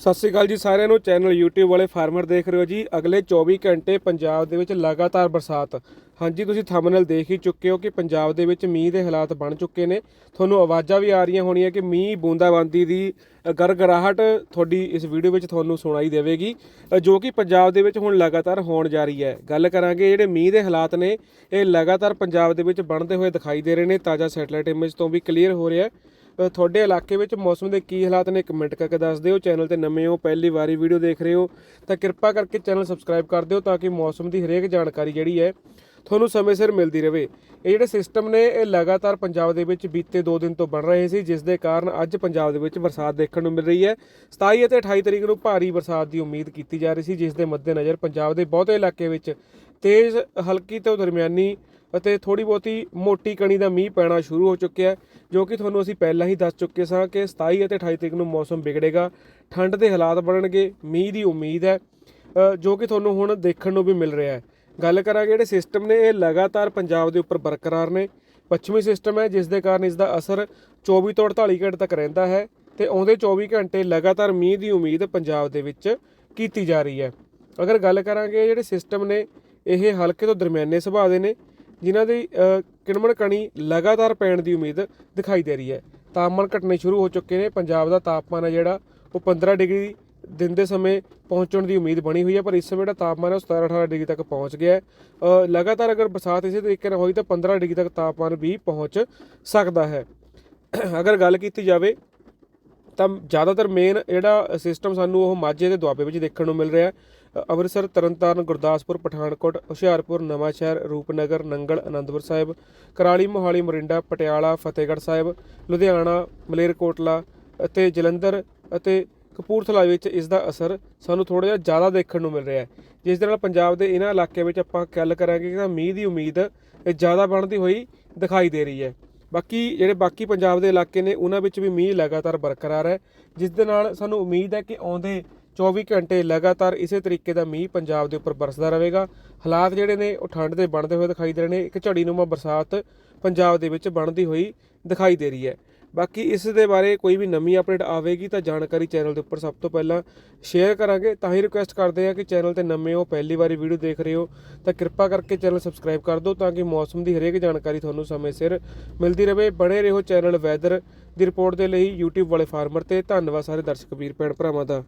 ਸਤਿ ਸ਼੍ਰੀ ਅਕਾਲ ਜੀ ਸਾਰਿਆਂ ਨੂੰ। ਚੈਨਲ YouTube ਵਾਲੇ ਫਾਰਮਰ ਦੇਖ ਰਹੇ ਹੋ ਜੀ। ਅਗਲੇ 24 ਘੰਟੇ ਪੰਜਾਬ ਦੇ ਵਿੱਚ ਲਗਾਤਾਰ ਬਰਸਾਤ। ਹਾਂਜੀ, ਤੁਸੀਂ ਥੰਬਨੇਲ ਦੇਖ ਹੀ ਚੁੱਕੇ ਹੋ ਕਿ ਪੰਜਾਬ ਦੇ ਵਿੱਚ ਮੀਂਹ ਦੇ ਹਾਲਾਤ ਬਣ ਚੁੱਕੇ ਨੇ। ਤੁਹਾਨੂੰ ਆਵਾਜ਼ਾਂ ਵੀ ਆ ਰਹੀਆਂ ਹੋਣੀਆਂ ਕਿ ਮੀਂਹ ਬੂੰਦਾਬਾਂਦੀ ਦੀ ਗਰਗਰਾਹਟ ਤੁਹਾਡੀ ਇਸ ਵੀਡੀਓ ਵਿੱਚ ਤੁਹਾਨੂੰ ਸੁਣਾਈ ਦੇਵੇਗੀ। ਜੋ ਕਿ ਪੰਜਾਬ ਦੇ ਵਿੱਚ ਹੁਣ ਲਗਾਤਾਰ ਹੋਣ ਜਾ ਰਹੀ ਹੈ। ਗੱਲ ਕਰਾਂਗੇ ਜਿਹੜੇ ਮੀਂਹ ਦੇ ਹਾਲਾਤ ਨੇ, ਇਹ ਲਗਾਤਾਰ ਪੰਜਾਬ ਦੇ ਵਿੱਚ ਬਣਦੇ ਹੋਏ ਦਿਖਾਈ ਦੇ ਰਹੇ ਨੇ। ਤਾਜ਼ਾ ਸੈਟਲਾਈਟ ਇਮੇਜ ਤੋਂ ਵੀ ਕਲੀਅਰ ਹੋ ਰਿਹਾ ਹੈ। ਤੁਹਾਡੇ ਇਲਾਕੇ ਵਿੱਚ ਮੌਸਮ ਦੇ ਕੀ ਹਾਲਾਤ ਨੇ? ਕਮੈਂਟ ਕਰਕੇ ਦੱਸ ਦਿਓ। ਚੈਨਲ ਤੇ ਨਵੇਂ ਹੋ, ਪਹਿਲੀ ਵਾਰੀ ਵੀਡੀਓ ਦੇਖ ਰਹੇ ਹੋ, ਤਾਂ ਕਿਰਪਾ ਕਰਕੇ ਚੈਨਲ ਸਬਸਕ੍ਰਾਈਬ ਕਰ ਦਿਓ ਤਾਂ ਕਿ ਮੌਸਮ ਦੀ ਹਰੇਕ ਜਾਣਕਾਰੀ ਜਿਹੜੀ ਹੈ, ਤੁਹਾਨੂੰ ਸਮੇਂ ਸਿਰ ਮਿਲਦੀ ਰਹੇ ਇਹ ਜਿਹੜੇ ਸਿਸਟਮ ਨੇ, ਇਹ ਲਗਾਤਾਰ ਪੰਜਾਬ ਦੇ ਵਿੱਚ ਬੀਤੇ 2 ਦਿਨ ਤੋਂ ਬਣ ਰਹੇ ਸੀ, ਜਿਸ ਦੇ ਕਾਰਨ ਅੱਜ ਪੰਜਾਬ ਦੇ ਵਿੱਚ ਬਰਸਾਤ ਦੇਖਣ ਨੂੰ ਮਿਲ ਰਹੀ ਹੈ। 27 ਅਤੇ 28 ਤਰੀਕ ਨੂੰ ਭਾਰੀ ਬਰਸਾਤ ਦੀ ਉਮੀਦ ਕੀਤੀ ਜਾ ਰਹੀ ਸੀ, ਜਿਸ ਦੇ ਮੱਦੇਨਜ਼ਰ ਪੰਜਾਬ ਦੇ ਬਹੁਤੇ ਇਲਾਕੇ ਵਿੱਚ ਤੇਜ਼, ਹਲਕੀ ਤੋਂ ਦਰਮਿਆਨੀ ਅਤੇ ਥੋੜੀ ਬਹੁਤੀ ਮੋਟੀ ਕਣੀ ਦਾ ਮੀਂਹ ਪੈਣਾ ਸ਼ੁਰੂ ਹੋ ਚੁੱਕਿਆ ਹੈ, ਜੋ ਕਿ ਤੁਹਾਨੂੰ ਅਸੀਂ ਪਹਿਲਾਂ ਹੀ ਦੱਸ ਚੁੱਕੇ ਸਾਂ ਕਿ 27 ਅਤੇ 28 ਤਰੀਕ ਨੂੰ ਮੌਸਮ ਵਿਗੜੇਗਾ, ਠੰਡ ਦੇ ਹਾਲਾਤ ਬਣਨਗੇ, ਮੀਂਹ ਦੀ ਉਮੀਦ ਹੈ ਜੋ ਕਿ ਤੁਹਾਨੂੰ ਹੁਣ ਦੇਖਣ ਨੂੰ ਵੀ ਮਿਲ ਰਿਹਾ ਹੈ। ਗੱਲ ਕਰਾਂਗੇ ਜਿਹੜੇ ਸਿਸਟਮ ਨੇ, ਇਹ ਲਗਾਤਾਰ ਪੰਜਾਬ ਦੇ ਉੱਪਰ ਬਰਕਰਾਰ ਨੇ। ਪੱਛਮੀ ਸਿਸਟਮ ਹੈ, ਜਿਸ ਦੇ ਕਾਰਨ ਇਸ ਦਾ ਅਸਰ 24 ਤੋਂ 48 ਘੰਟੇ ਤੱਕ ਰਹਿੰਦਾ ਹੈ ਤੇ ਆਉਂਦੇ 24 ਘੰਟੇ ਲਗਾਤਾਰ ਮੀਂਹ ਦੀ ਉਮੀਦ ਪੰਜਾਬ ਦੇ ਵਿੱਚ ਕੀਤੀ ਜਾ ਰਹੀ ਹੈ। ਅਗਰ ਗੱਲ ਕਰਾਂਗੇ ਜਿਹੜੇ ਸਿਸਟਮ ਨੇ, ਇਹ ਹਲਕੇ ਤੋਂ ਦਰਮਿਆਨੇ ਸੁਭਾਅ ਦੇ ਨੇ ਜਿਨ੍ਹਾਂ ਦੀ ਕਿਣਮਣ ਕਣੀ ਲਗਾਤਾਰ ਪੈਣ ਦੀ ਉਮੀਦ ਦਿਖਾਈ ਦੇ ਰਹੀ ਹੈ। ਤਾਪਮਾਨ ਘਟਣੇ ਸ਼ੁਰੂ ਹੋ ਚੁੱਕੇ ਨੇ। ਪੰਜਾਬ ਦਾ ਤਾਪਮਾਨ ਹੈ ਜਿਹੜਾ ਉਹ 15 ਡਿਗਰੀ ਦਿਨ ਦੇ ਸਮੇਂ ਪਹੁੰਚਣ ਦੀ ਉਮੀਦ ਬਣੀ ਹੋਈ ਹੈ, ਪਰ ਇਸ ਸਮੇਂ ਜਿਹੜਾ ਤਾਪਮਾਨ ਹੈ ਉਹ 17 18 ਡਿਗਰੀ ਤੱਕ ਪਹੁੰਚ ਗਿਆ ਹੈ। ਲਗਾਤਾਰ ਅਗਰ ਬਰਸਾਤ ਇਸੇ ਤਰੀਕੇ ਨਾਲ ਹੋਈ ਤਾਂ 15 ਡਿਗਰੀ ਤੱਕ ਤਾਪਮਾਨ ਵੀ ਪਹੁੰਚ ਸਕਦਾ ਹੈ। ਅਗਰ ਗੱਲ ਕੀਤੀ ਜਾਵੇ ਤਾਂ ਜ਼ਿਆਦਾਤਰ ਮੇਨ ਜਿਹੜਾ ਸਿਸਟਮ ਸਾਨੂੰ ਉਹ ਮਾਝੇ ਦੇ ਦੁਆਬੇ ਵਿੱਚ ਦੇਖਣ ਨੂੰ ਮਿਲ ਰਿਹਾ ਹੈ। ਅੰਮ੍ਰਿਤਸਰ, ਤਰਨਤਾਰਨ, ਗੁਰਦਾਸਪੁਰ, ਪਠਾਨਕੋਟ, ਹੁਸ਼ਿਆਰਪੁਰ ਨਵਾਂਸ਼ਹਿਰ ਰੂਪਨਗਰ, ਨੰਗਲ, ਅਨੰਦਪੁਰ ਸਾਹਿਬ, ਕਰਾਲੀ, ਮੋਹਾਲੀ, ਮੋਰਿੰਡਾ, ਪਟਿਆਲਾ, ਫਤਿਹਗੜ੍ਹ ਸਾਹਿਬ, ਲੁਧਿਆਣਾ, ਮਲੇਰਕੋਟਲਾ ਅਤੇ ਜਲੰਧਰ ਅਤੇ ਕਪੂਰਥਲਾ ਵਿੱਚ ਇਸ ਦਾ ਅਸਰ ਸਾਨੂੰ ਥੋੜਾ ਜਿਹਾ ਜ਼ਿਆਦਾ ਦੇਖਣ ਨੂੰ ਮਿਲ ਰਿਹਾ ਹੈ। ਜਿਸ ਦੇ ਨਾਲ ਪੰਜਾਬ ਦੇ ਇਹਨਾਂ ਇਲਾਕਿਆਂ ਵਿੱਚ ਆਪਾਂ ਗੱਲ ਕਰਾਂਗੇ ਕਿ ਤਾਂ ਮੀਂਹ ਦੀ ਉਮੀਦ ਜ਼ਿਆਦਾ ਬਣਦੀ ਹੋਈ ਦਿਖਾਈ ਦੇ ਰਹੀ ਹੈ। ਬਾਕੀ ਜਿਹੜੇ ਬਾਕੀ ਪੰਜਾਬ ਦੇ ਇਲਾਕੇ ਨੇ, ਉਹਨਾਂ ਵਿੱਚ ਵੀ ਮੀਂਹ ਲਗਾਤਾਰ ਬਰਕਰਾਰ ਹੈ, ਜਿਸ ਦੇ ਨਾਲ ਸਾਨੂੰ ਉਮੀਦ ਹੈ ਕਿ ਆਉਂਦੇ 24 ਘੰਟੇ ਲਗਾਤਾਰ ਇਸੇ ਤਰੀਕੇ ਦਾ ਮੀਂਹ ਪੰਜਾਬ ਦੇ ਉੱਪਰ ਬਰਸਦਾ ਰਹੇਗਾ। ਹਾਲਾਤ ਜਿਹੜੇ ਨੇ, ਉਹ ਠੰਡ ਦੇ ਬਣਦੇ ਹੋਏ ਦਿਖਾਈ ਦੇ ਰਹੇ ਨੇ, ਇੱਕ ਝੜੀਨੁਮਾ ਬਰਸਾਤ ਪੰਜਾਬ ਦੇ ਵਿੱਚ ਬਣਦੀ ਹੋਈ ਦਿਖਾਈ ਦੇ ਰਹੀ ਹੈ। ਬਾਕੀ ਇਸ ਦੇ ਬਾਰੇ ਕੋਈ ਵੀ ਨਵੀਂ ਅਪਡੇਟ ਆਵੇਗੀ ਤਾਂ ਜਾਣਕਾਰੀ ਚੈਨਲ ਦੇ ਉੱਪਰ ਸਭ ਤੋਂ ਪਹਿਲਾਂ ਸ਼ੇਅਰ ਕਰਾਂਗੇ। ਤਾਂ ਹੀ ਰਿਕੁਐਸਟ ਕਰਦੇ ਹਾਂ ਕਿ ਚੈਨਲ ਤੇ ਨਵੇਂ ਹੋ, ਪਹਿਲੀ ਵਾਰੀ ਵੀਡੀਓ ਦੇਖ ਰਹੇ ਹੋ, ਤਾਂ ਕਿਰਪਾ ਕਰਕੇ ਚੈਨਲ ਸਬਸਕ੍ਰਾਈਬ ਕਰ ਦਿਓ ਤਾਂ ਕਿ ਮੌਸਮ ਦੀ ਹਰੇਕ ਜਾਣਕਾਰੀ ਤੁਹਾਨੂੰ ਸਮੇਂ ਸਿਰ ਮਿਲਦੀ ਰਹੇ। ਬਣੇ ਰਹੋ ਚੈਨਲ ਵੈਦਰ ਦੀ ਰਿਪੋਰਟ ਦੇ ਲਈ YouTube ਵਾਲੇ ਫਾਰਮਰ ਤੇ। ਧੰਨਵਾਦ ਸਾਰੇ ਦਰਸ਼ਕ, ਵੀਰ, ਭੈਣ, ਭਰਾਵਾਂ ਦਾ।